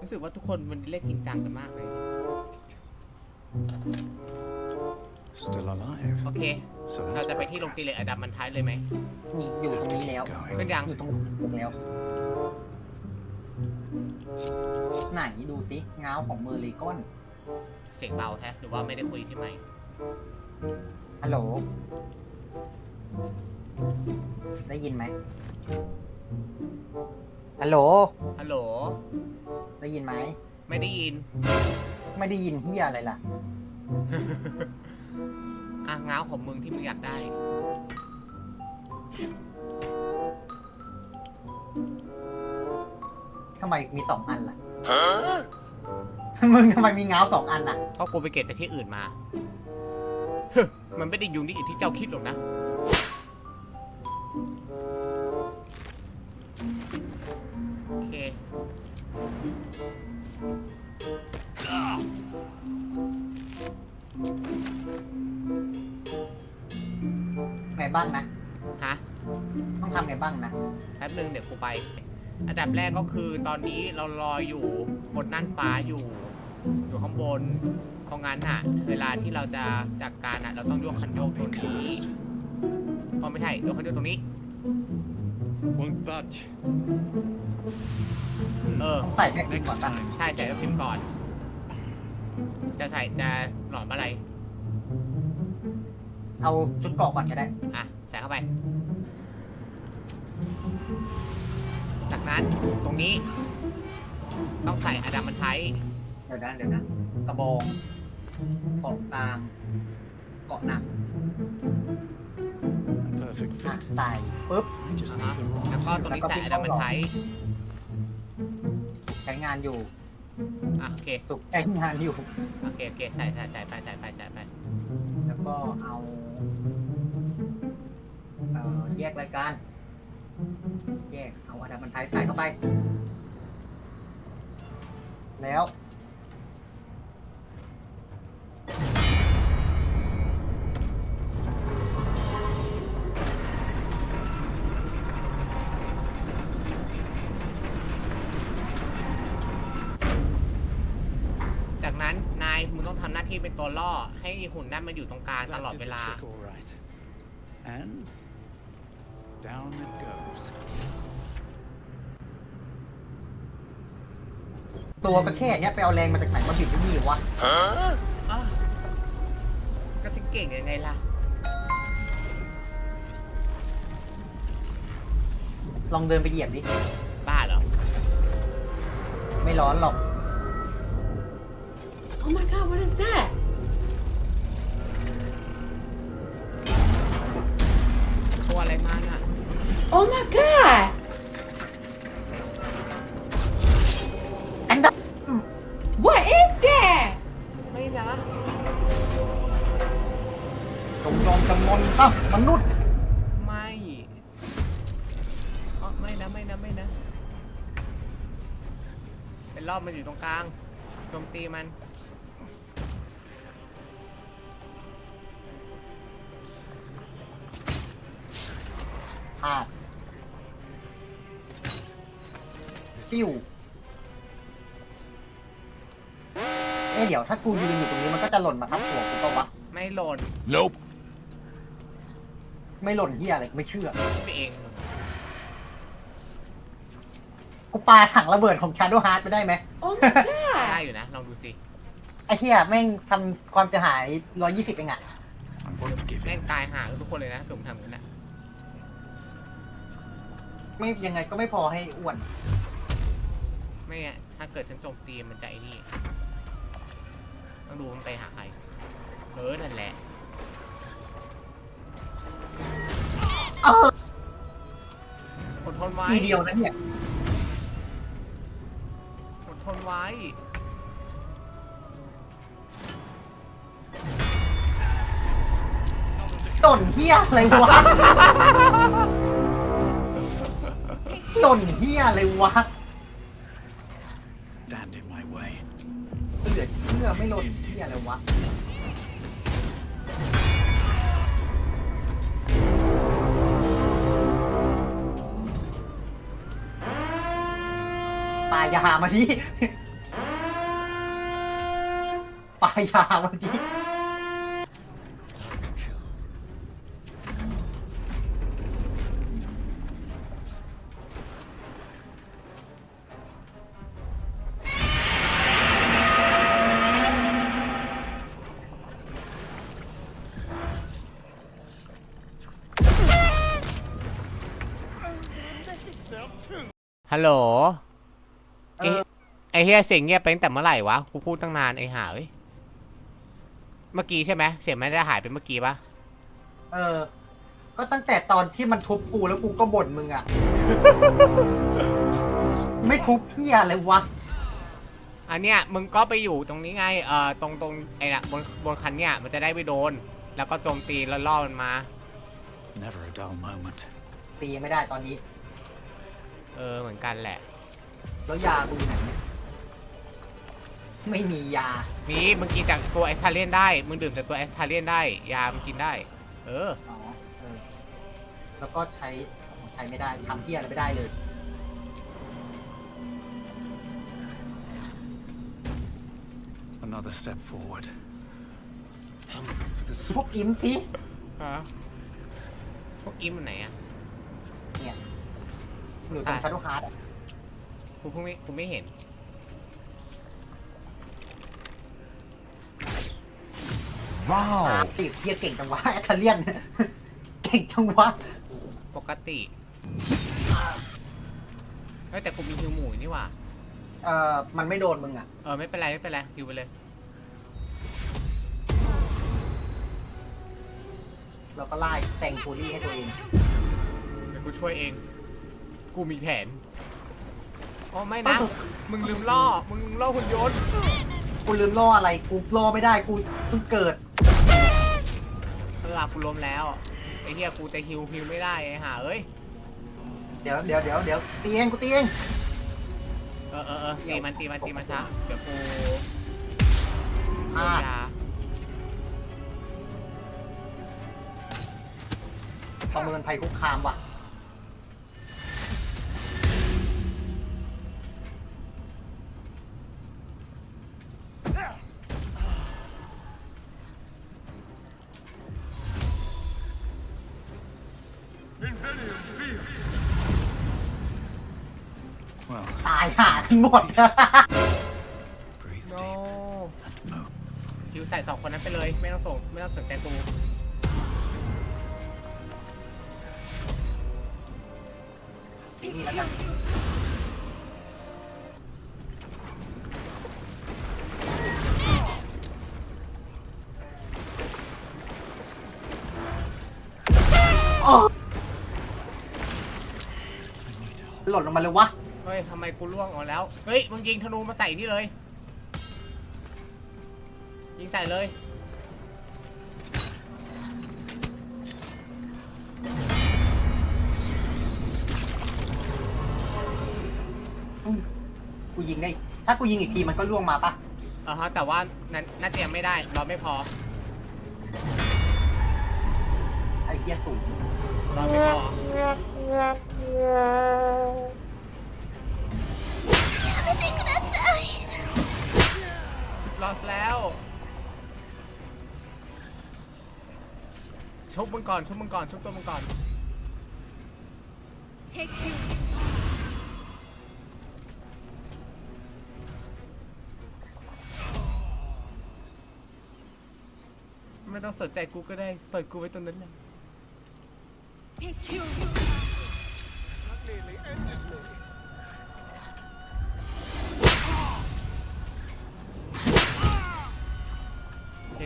รู้สึกว่าทุกคนมันเล่นจริงจังกันมากเลย Still alive. โอเค So เรา that's จะไปที่โรงตีเหล็กอดัมมันท้ายเลยไหม นี่อยู่ตรงนี้แล้ว Keep ขึ้น going. ยัง อยู่ตรงตรงแล้ว ไหนดูสิเงาของเมอร์เลกอนเสียงเบาแท้หรือว่าไม่ได้คุยที่ไมค์ฮัลโหล ได้ยินไหมฮัลโหล ฮัลโหล ได้ยินไหม ไม่ได้ยิน ไม่ได้ยินเฮียอะไรล่ะ อะง้าวของมึงที่มึงอยากได้ ทำไมมีสองอันล่ะ มึงทำไมมีเงาสองอันอะก็กูไปเก็บจากที่อื่นมาเฮ้ยมันไม่ได้อยู่นี่อย่างที่เจ้าคิดหรอกนะ บ้างนะฮะต้องทำไงบ้างนะแป๊บนึงเดี๋ยวกูไป อันดับแรกก็คือตอนนี้เรารออยู่บนน่านฟ้าอยู่ อยู่ข้างบนเพราะงั้นอะ เวลาที่เราจะจัดการอะ เราต้องโยกคันโยกตัวนี้อ๋อไม่ใช่โยกคันโยกตรงนี้ Won't budge. เออ ต้องใส่แพ็กกิ้ง Next ก่อนป่ะ time. ใช่ใส่พิมพ์ก่อน จะใส่จะหลอมอะไร เอาชุดเกราะก่อนก็ได้ อะใส่เข้าไป จากนั้นตรงนี้ ต้องใส่อดัมมันไทเดี๋ยวนะเดี๋ยวนะกระบองเกาะกลางเกาะหนัก A perfect อะ fit. ใส่ปุ๊บ I just อ่า need the แล้ว right. ก็ตรงนี้ใส่อดัมมันไทใช้งานอยู่อะโอเค ถูกใช้งานอยู่ โอเค โอเค ใส่ใส่ใส่ไปใส่ไปใส่ไปแล้วก็เอา เอ่อแยกรายการ แยกเอาอดัมมันไทยใส่เข้าไป แล้ว จากนั้น นายมึงต้องทำหน้าที่เป็นตัวล่อ ให้หุ่นนั่นมันอยู่ตรงกลางต That ลอด did เว the ลา trick all right. And down it goes. ตัวก็แค่เนี้ยไปเอาแรงมาจากไหนมาบิดที่นี่วะอ้าวก็ฉันเก่งยังไงล่ะ ลองเดินไปเหยียบดิ บ้าเหรอ ไม่ร้อนหรอก Oh my god, what is that? ตัวอะไรมาน่ะ Oh my god! อันดับ What is that? ไม่นะ จงยอมจำนนซะมนุษย์ ไม่อ๋อไม่นะ ไม่นะ ไม่นะ เป็นรอบมันอยู่ตรงกลาง โจมตีมัน พลาดฟิวเอ๊ะเดี๋ยวถ้ากูยืนอยู่ตรงนี้มันก็จะหล่นมาทับหัวกูปะวะไม่หล่น Nope. ไม่หล่นเฮียอะไรกูไม่เชื่อ ไปเองกูปาถังระเบิดของชาโดฮาร์ดไปได้ไหม Oh my ได้ god! อยู่นะลองดูสิไอ้เฮียแม่งทำความเสียหาย 120 เองอะ I won't give แม่ง in. ตายห่ากันทุกคนเลยนะผมทำอย่างนั้นนะ ไม่ยังไงก็ไม่พอให้อ้วนไม่อะถ้าเกิดฉันโจมตีมันจะไอ้นี่ ต้องดูมันไปหาใคร เออ นั่นแหละเอออดทนไว้ ทีเดียวนะเนี่ยอดทนไว้หล่นเฮียอะไรวะ หล่นเฮียอะไรวะ Stand in my way. เหลือเชื่อไม่หล่นเฮียอะไรวะ ปลายามาดิปลายามาดิ โหลเอไอ้อไอเฮียเสียงเงียบไปตั้งแต่เมื่อไหร่วะ กูพูดตั้งนานไอ้ห่าเอ้ยเมื่อกี้ใช่ไหมเสียงไม่ได้หายไปเมื่อกี้ปะเออ ก็ตั้งแต่ตอนที่มันทุบกูแล้วกูก็บ่นมึงอะ ไม่ทุบเพี้ยอะไรวะ อันเนี้ยมึงก็ไปอยู่ตรงนี้ไง เอ่อ ตรงตรงไอ้น่ะบนบนคันเนี้ยมันจะได้ไปโดน แล้วก็โจมตีแล้วล่อมันมา Never a dull moment. ตีไม่ได้ตอนนี้ เออเหมือนกันแหละ แล้วยากูอยู่ไหนเนี่ยไม่มียานี่มึงกินจากตัวแอสทาเลียนได้ มึงดื่มจากตัวแอสทาเลียนได้ ยามึงกินได้ เออ อ๋อเออแล้วก็ใช้ใช้ไม่ได้ทำเพี้ยอะไรไม่ได้เลย Another step forward. Hungry for the พวกอิมสิพวกอิมมันไหนอะเนี่ย หรือตรงอะ ชาร์ดฮาร์ดกูเพิ่งไม่กูไม่เห็นติดเพี้ยเก่งจังวะแอตเทเลียน เก่งจังวะปกติเฮ้ยแต่กูมีฮิวหมูอยู่นี่หว่า เอ่อมันไม่โดนมึงอะเออไม่เป็นไรไม่เป็นไรฮิวไปเลย เราก็ไล่แต่งฟูรี่ให้ตัวเองเดี๋ยวกูช่วยเอง กูมีแผนอ๋อไม่ก็นะคือมึงลืมล่อ มึงลืมล่อหุ่นยนต์ กูลืมล่ออะไร กูล่อไม่ได้ กูเพิ่งเกิดเออกูล้มแล้ว ไอ้เหี้ยกูจะฮิวฮิวไม่ได้ไอ้ห่าเอ้ย เดี๋ยวเดี๋ยวเดี๋ยวเดี๋ยวตีเองกูตีเองเออเออเออตีมันตีมันตีมันช้าเดี๋ยวกูพลาดยาประเมินภัยคุกคามว่ะายห่าทั้งหมด breathe โน deep and move. ฮิวใส่สองคนนั้นไปเลย ไม่ต้องส่งไม่ต้องสนใจกูนี่แล้วกันโอ้หล่นลงมาเลยวะ เฮ้ยทำไมกูล่วงออกแล้ว เฮ้ย มึงยิงธนูมาใส่นี่เลย ยิงใส่เลย กูยิงได้ ถ้ากูยิงอีกทีมันก็ล่วงมาปะอ่าฮะ แต่ว่านั้นน่าจะยังไม่ได้ เราไม่พอ ไอ้เหี้ยสูง เราไม่พอ ชุดลอสแล้วชุบมึงก่อนชุบมึงก่อนชุบตัวมึงก่อน Take two. ไม่ต้องสนใจกูก็ได้เปิดกูไว้ตรงนั้นเลย Take two.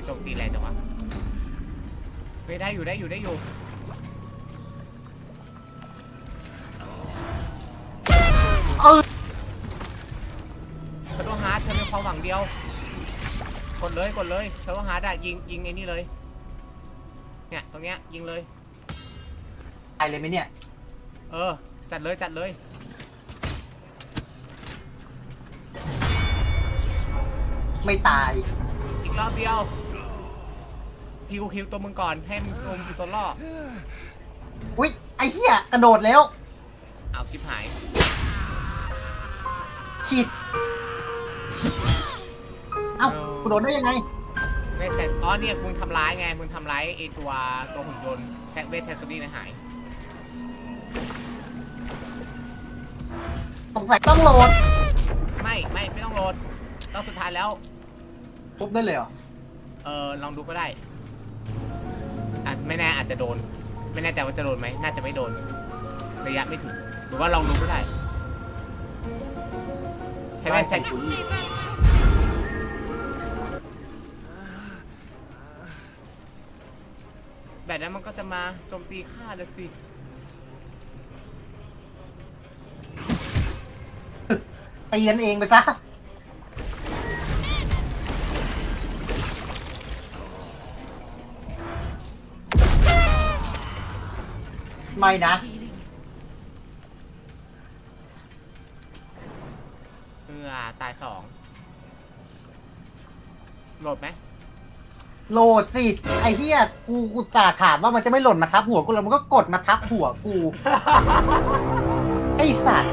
โจมตีแรงจังวะเฮ้ยได้อยู่ได้อยู่ได้อยู่เออชาโดว์ฮาร์ดเธอเป็นความหวังเดียว กดเลยกดเลยชาโดว์ฮาร์ดอะยิงยิงไอ้นี่เลย เนี่ยตรงเนี้ยยิงเลย ตายเลยไหมเนี่ย เออ จัดเลยจัดเลยไม่ตาย อีกรอบเดียว คิวคิวตัวมึงก่อนให้มึงตัวมึงตัวล่ออุ๊ยไอ้เหี้ยกระโดดแล้ว เอาชิบหายขีด เอ้ากูโดนได้ยังไง ไม่เสร็จอ๋อเนี่ยมึงทำร้ายไงมึงทำร้ายไอตัวตัวหุ่นยนต์แซเวสแซสซูรี่นะหายสงสัยต้องโหลดไม่ไม่ไม่ต้องโหลดต้องสุดท้ายแล้วปุ๊บได้เลยเหรอ เออลองดูก็ได้ อาจไม่แน่อาจจะโดน ไม่แน่ใจว่าจะโดนไหมน่าจะไม่โดน ระยะไม่ถึง หรือว่าลองดูก็ได้ ใช้ไหมแซแบบนั้นมันก็จะมาโจมตีข้าเลยสิ ตีกันเองไปซะ ไม่นะ Healing. เออตายสองโหลดไหมโหลดสิ ไอ้เหี้ยกูกูจ่าห์ถามว่ามันจะไม่หล่นมาทับหัวกูแล้วมันก็กดมาทับหัวกู ไอ้สัตว์